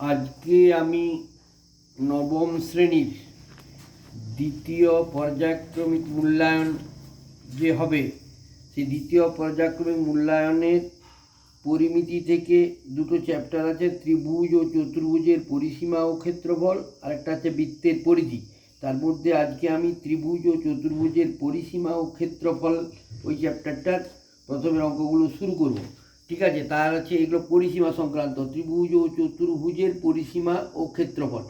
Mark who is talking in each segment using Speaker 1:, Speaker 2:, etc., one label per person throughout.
Speaker 1: আজকে আমি নবম শ্রেণির দ্বিতীয় পর্যায়ক্রমিক মূল্যায়ন যে হবে, সেই দ্বিতীয় পর্যায়ক্রমিক মূল্যায়নের পরিমিতি থেকে দুটো চ্যাপ্টার আছে, ত্রিভুজ ও চতুর্ভুজের পরিসীমা ও ক্ষেত্রফল আর একটা আছে বৃত্তের পরিধি। তার মধ্যে আজকে আমি ত্রিভুজ ও চতুর্ভুজের পরিসীমা ও ক্ষেত্রফল ওই চ্যাপ্টারটার প্রথমের অঙ্কগুলো শুরু করব। ঠিক আছে, তার আছে এগুলো পরিসীমা সংক্রান্ত, ত্রিভুজ ও চতুর্ভুজের পরিসীমা ও ক্ষেত্রফল।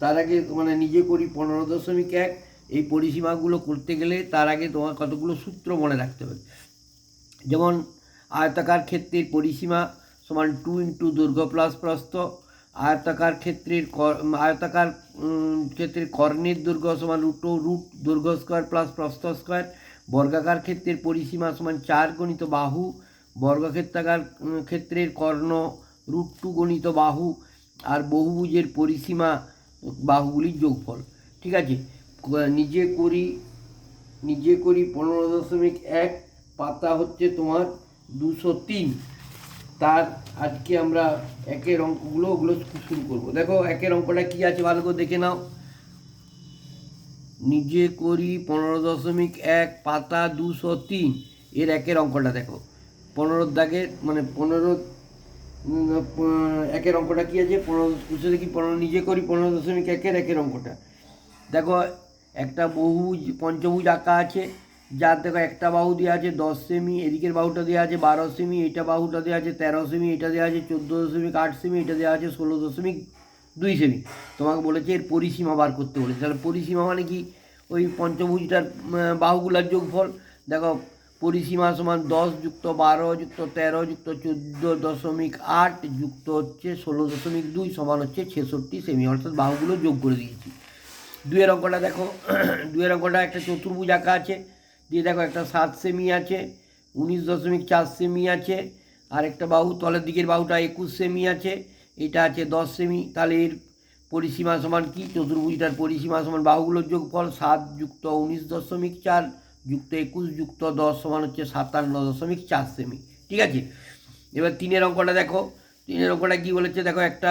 Speaker 1: তার আগে মানে নিজে করি পনেরো দশমিক এক, এই পরিসীমাগুলো করতে গেলে তার আগে তোমার কতগুলো সূত্র মনে রাখতে হবে। যেমন, আয়তাকার ক্ষেত্রের পরিসীমা সমান টু ইন্টু দৈর্ঘ্য প্লাস প্রস্থ, আয়তাকার ক্ষেত্রের আয়তাকার ক্ষেত্রের কর্ণের দৈর্ঘ্য সমান রুট রুট দৈর্ঘ্য স্কোয়ার প্লাস প্রস্থ স্কোয়ার, বর্গাকার ক্ষেত্রের পরিসীমা সমান চার গণিত বাহু বর্গক্ষেত্রাকার ক্ষেত্রের কর্ণ রুট টু গণিত বাহু আর বহুভুজের পরিসীমা বাহুগুলির যোগফল। ঠিক আছে? নিজে করি নিজে করি পনেরো দশমিক এক, পাতা হচ্ছে তোমার দুশো তিন। তার আজকে আমরা একের অঙ্কগুলো, ওগুলো শুরু করব। দেখো, একের অঙ্কটা কী আছে ভালো করে দেখে নাও। নিজে করি পনেরো দশমিক এক, পাতা দুশো তিন। এর একের অঙ্কটা দেখো। পনেরোর দাগের মানে পনেরো একের অঙ্কটা কী আছে? পনেরো দুশো দেখি, পনেরো নিজে করি, পনেরো দশমিক একের একের অঙ্কটা। দেখো, একটা বহুভুজ, পঞ্চভুজ আঁকা আছে, যার দেখো একটা বাহু দেওয়া আছে দশ সেমি, এদিকের বাহুটা দেওয়া আছে বারো সেমি এটা বাহুটা দেওয়া আছে তেরো সেমি এটা দেওয়া আছে চোদ্দ দশমিক আট সেমি এটা দেওয়া আছে ষোলো দশমিক দুই সেমি। তোমাকে বলেছে এর পরিসীমা বার করতে বলেছে। তাহলে পরিসীমা মানে কি? ওই পঞ্চভুজটার বাহুগুলার যোগফল। দেখো পরিসীমা সমান দশ যুক্ত বারো যুক্ত তেরো যুক্ত চোদ্দ দশমিক আট যুক্ত হচ্ছে ষোলো দশমিক দুই সমান হচ্ছে ছেষট্টি সেমি, অর্থাৎ বাহুগুলো যোগ করে দিয়েছি। দুয়ের অঙ্কটা দেখো দুয়ের অঙ্কটা একটা চতুর্ভুজ আঁকা আছে, দিয়ে দেখো একটা সাত সেমি আছে, উনিশ দশমিক চার সেমি আছে, আর একটা বাহু তলের দিকের বাহুটা একুশ সেমি আছে, এটা আছে দশ সেমি, তাহলে এর পরিসীমা সমান কি? চতুর্ভুজটার পরিসীমা সমান বাহুগুলোর যোগফল সাত যুক্ত উনিশ দশমিক চার যুক্ত একুশ, যুক্ত দশ সমান হচ্ছে সাতান্ন দশমিক চার সেমি, ঠিক আছে? এবার তিনের অঙ্কটা দেখো, তিনের অঙ্কটা কী বলেছে? দেখো একটা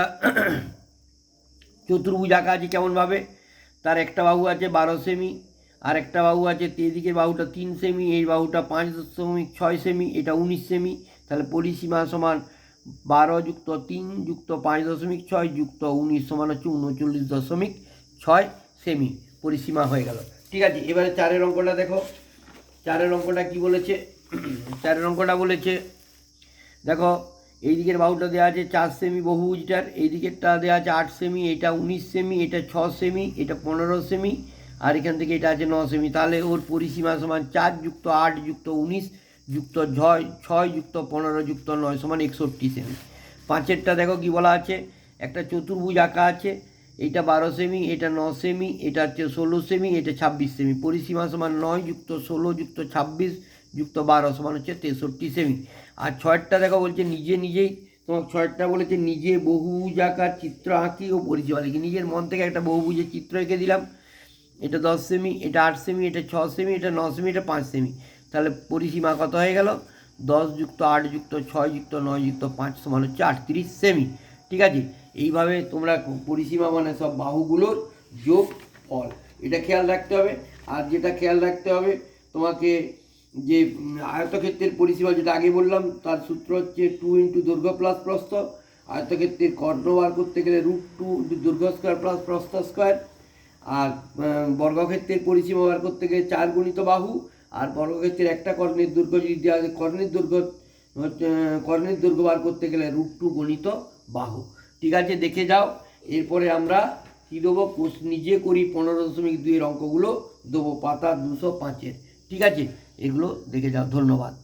Speaker 1: চতুর্ভুজ আঁকা আছে কেমনভাবে? তার একটা বাহু আছে বারো সেমি, আর একটা বাহু আছে এদিকের বাহুটা তিন সেমি, এই বাহুটা পাঁচ দশমিক ছয় সেমি, এটা উনিশ সেমি। তাহলে পরিসীমা সমান বারো যুক্ত তিন যুক্ত পাঁচ দশমিক ছয় যুক্ত উনিশ সমান হচ্ছে উনচল্লিশ দশমিক ছয় সেমি। পরিসীমা হয়ে গেল, ঠিক আছে? এবারে চারের অঙ্কটা দেখো। চারের অঙ্কটা কি বলেছে? চারের অঙ্কটা বলেছে, দেখো, এই দিকের বাহুটা দেওয়া আছে চার সেমি বহুভুজটার এই দিকেরটা দেওয়া আছে আট সেমি এটা উনিশ সেমি এটা ছ সেমি এটা পনেরো সেমি আর এখান থেকে এটা আছে ন সেমি তাহলে ওর পরিসীমা সমান চার যুক্ত আট যুক্ত উনিশ যুক্ত ছয় ছয় যুক্ত পনেরো যুক্ত নয় সমান একষট্টি সেমি পাঁচেরটা দেখো কি বলা আছে, একটা চতুর্ভুজ আঁকা আছে এইটা বারো সেমি এটা ন সেমি এটা হচ্ছে ষোলো সেমি এটা ছাব্বিশ সেমি পরিসীমা সমান নয় যুক্ত ষোলো যুক্ত ছাব্বিশ যুক্ত বারো সমান হচ্ছে তেষট্টি সেমি আর ছয়টা দেখো বলছে নিজে নিজেই, তোমার ছয়টা বলেছে নিজে বহুভুজ আঁকার চিত্র আঁকি ও পরিচয় লিখি। নিজের মন থেকে একটা বহুভুজের চিত্র এঁকে দিলাম। এটা দশ সেমি এটা আট সেমি এটা ছ সেমি এটা ন সেমি এটা পাঁচ সেমি তাহলে পরিসীমা কত হয়ে গেল? দশ যুক্ত আট যুক্ত ছয় যুক্ত নয় যুক্ত পাঁচ সমান হচ্ছে আটত্রিশ সেমি ঠিক আছে? এইভাবে তোমরা পরিসীমা মানে সব বাহুগুলোর যোগ ফল। এটা খেয়াল রাখতে হবে। আর যেটা খেয়াল রাখতে হবে, তোমাকে যে আয়তক্ষেত্রের পরিসীমা যেটা আগে বললাম, তার সূত্র হচ্ছে টু ইন্টু দৈর্ঘ্য প্লাস প্রস্থ। আয়তক্ষেত্রের কর্ণ বার করতে গেলে রুট টু দৈর্ঘ্য স্কোয়ার প্লাস প্রস্থ স্কোয়ার আর বর্গক্ষেত্রের পরিসীমা বার করতে গেলে চার গুণিত বাহু। আর বর্গক্ষেত্রের একটা কর্ণের দৈর্ঘ্য যদি দেওয়া কর্ণের দৈর্ঘ্য কর্ণের দৈর্ঘ্য বার করতে গেলে রুট টু গণিত বাহু। ঠিক আছে, দেখে যাও। এরপরে আমরা কী দেবো? কোষ নিজে করি পনেরো দশমিক দুইয়ের অঙ্কগুলো, দেবো পাতা দুশো পাঁচের। ঠিক আছে? এগুলো দেখে যাও। ধন্যবাদ।